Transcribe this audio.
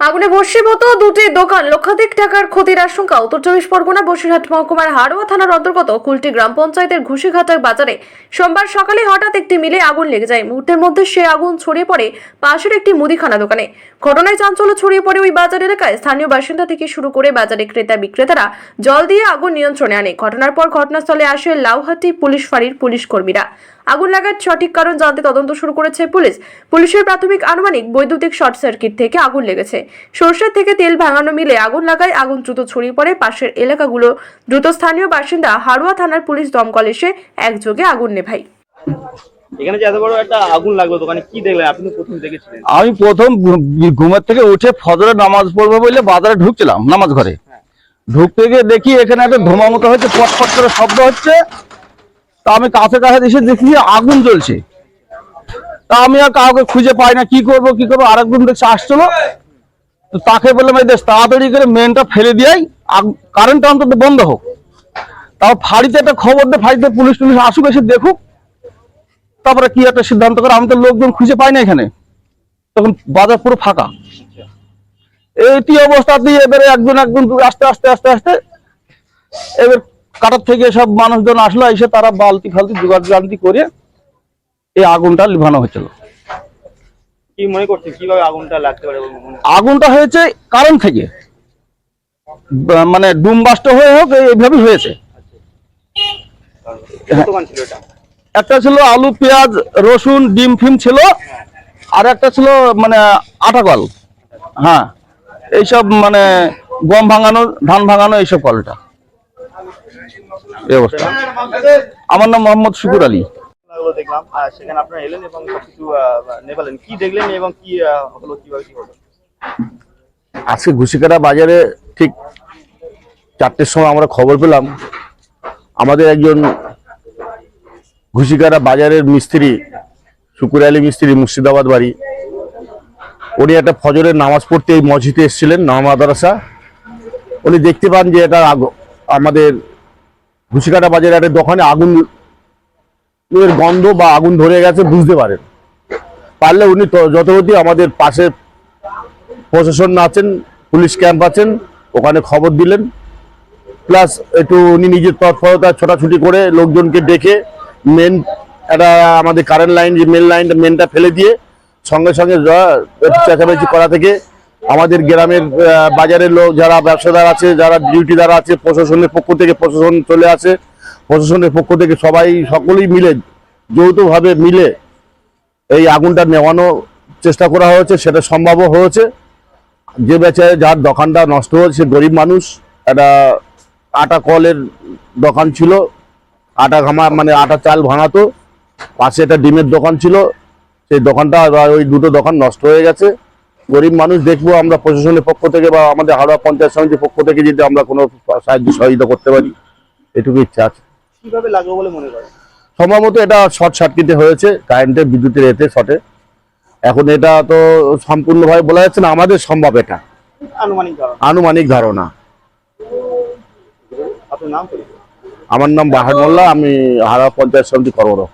আগুনে ভস্মীভূত দুটি দোকান লক্ষাধিক টাকার ক্ষতির আশঙ্কা। উত্তর চব্বিশ পরগনা, বসিরহাট মহকুমার হাড়োয়া থানার অন্তর্গত কুলটি গ্রাম পঞ্চায়েতের ঘুষিঘাটা বাজারে সোমবার সকালে হঠাৎ একটি মিলে আগুন লেগে যায়। মুহূর্তের মধ্যে সে আগুন ছড়িয়ে পড়ে পাশের একটি মুদিখানা দোকানে। ঘটনায় চাঞ্চল্য ছড়িয়ে পড়ে ওই বাজার এলাকায়। স্থানীয় বাসিন্দা থেকে শুরু করে বাজারে ক্রেতা, বিক্রেতারা জল দিয়ে আগুন নিয়ন্ত্রণে আনে। ঘটনার পর ঘটনাস্থলে আসে লাউহাটি পুলিশ ফাঁড়ির পুলিশ কর্মীরা। আগুন লাগার সঠিক কারণ জানতে তদন্ত শুরু করেছে পুলিশ। পুলিশের প্রাথমিক আনুমানিক বৈদ্যুতিক শর্ট সার্কিট থেকে আগুন লেগেছে। সর্ষের থেকে তেল ভাঙানো মিলে আগুন লাগায় আগুন দ্রুত ছড়িয়ে পড়ে। পাশের এলাকাগুলো দ্রুত স্থানীয় বাসিন্দা হাড়ুয়া থানার পুলিশ দমকল এসে একযোগে আগুন নেভায়। এখানে যে এত বড় একটা আগুন লাগল দোকানে কি দেখলেন? আপনি প্রথম দেখেছিলেন। আমি প্রথম ঘুমের থেকে উঠে ফজরে নামাজ পড়ব বলে বাজারে ঢুকছিলাম নামাজ ঘরে। ঢুকতে গিয়ে দেখি এখানে একটা ধোঁয়া মতো হচ্ছে পটপট করে শব্দ হচ্ছে। তা আমি কাছে কাছে এসে দেখি আগুন জ্বলছে। তা আমি আর কাউকে খুঁজে পাই না, কি করব, কি করব, আরেকজন দেখছি আসছিল তো তাকে বললাম, এই দেশ তাড়াতাড়ি করে মেনটা ফেলে দিয়াই কারেন্টটা অন্তত বন্ধ হোক। তাও ফাঁড়িতে একটা খবর দে, ফাঁড়িতে পুলিশ টুলিশ আসুক, এসে দেখুক। তারপরে কি একটা সিদ্ধান্ত করে, আমি তো লোকজন খুঁজে পাই না এখানে। তখন বাজার পুরো ফাঁকা। এইটি অবস্থাতেই এবারে একজন একজন আস্তে আস্তে আস্তে আস্তে, এবার কাটার থেকে সব মানুষজন আসলো এসে তারা বালতি ফালতি জোগাড় জান্তি করে এই আগুনটা লিভানো হয়েছিল। কি মনে করছেন কীভাবে আগুনটা লাগতে পারে বলে? আগুনটা হয়েছে কারণ থেকে। মানে ডুমবাস্ট হয়ে হোক এই- এইভাবেই হয়েছে। এটা? একটা ছিল আলু পেঁয়াজ রসুন ডিম ফিম ছিল আর একটা ছিল মানে আটা কল। হ্যাঁ এইসব মানে গম ভাঙানো ধান ভাঙানো এইসব কলটা এই অবস্থা। আমার নাম মোহাম্মদ শুকুর আলী। দেখলাম। সেখানে আপনারা এলেন এবং সবকিছু নেবালেন কি দেখলেন এবং কি হলো কীভাবে কি হলো? আজকে ঘুষিকাটা বাজারে ঠিক চারটের সময় আমরা খবর পেলাম। আমাদের একজন ঘুষিকাটা বাজারের মিস্ত্রি শুকুর আলী মিস্ত্রি মুর্শিদাবাদ বাড়ি। উনি একটা ফজরের নামাজ পড়তে এই মসজিদে এসেছিলেন নামা মাদ্রাসা। উনি দেখতে পান যে এটা আগ- আমাদের ঘুষিকাটা বাজারে একটা দোকানে আগুন এর গন্ধ বা আগুন ধরে গেছে, বুঝতে পারেন। পারলে উনি যথারীতি আমাদের পাশে প্রশাসন আছেন, পুলিশ ক্যাম্প আছেন, ওখানে খবর দিলেন। প্লাস একটু উনি নিজের তৎপরতা ছোটাছুটি করে লোকজনকে ডেকে মেন একটা আমাদের কারেন্ট লাইন যে মেন লাইনটা মেনটা ফেলে দিয়ে সঙ্গে সঙ্গে চেঁচামেচি করা থেকে আমাদের গ্রামের বাজারের লোক যারা ব্যবসাদার আছে, যারা ডিউটিদার আছে, প্রশাসনের পক্ষ থেকে প্রশাসন চলে আসে। প্রশাসনের পক্ষ থেকে সবাই, সকলেই মিলে, যৌথভাবে মিলে এই আগুনটা নেওয়ানোর চেষ্টা করা হয়েছে, সেটা সম্ভবও হয়েছে। যে বেচায় যার দোকানটা নষ্ট হয়েছে গরিব মানুষ। একটা আটা কলের দোকান ছিল, আটা ঘামা মানে আটা চাল ভাঙাতো। পাশে একটা ডিমের দোকান ছিল, সেই দোকানটা ওই দুটো দোকান নষ্ট হয়ে গেছে। গরিব মানুষ দেখব আমরা প্রশাসনের পক্ষ থেকে বা আমাদের হাওড়া পঞ্চায়েত সমিতির পক্ষ থেকে যদি আমরা কোনো সাহায্য সহযোগিতা করতে পারি এটুকু ইচ্ছা আছে। কীভাবে লাগল বলে মনে করেন? সম্ভবত এটা শর্ট সার্কিটে হয়েছে কারেন্টের বিদ্যুতের এতে শর্টে। এখন এটা তো সম্পূর্ণভাবে বলা যাচ্ছে না আমাদের সম্ভব এটা। আনুমানিক ধারণা। আমার নাম বাহার মোল্লা আমি হারা পঞ্চায়েত সমিতি কর্মরত।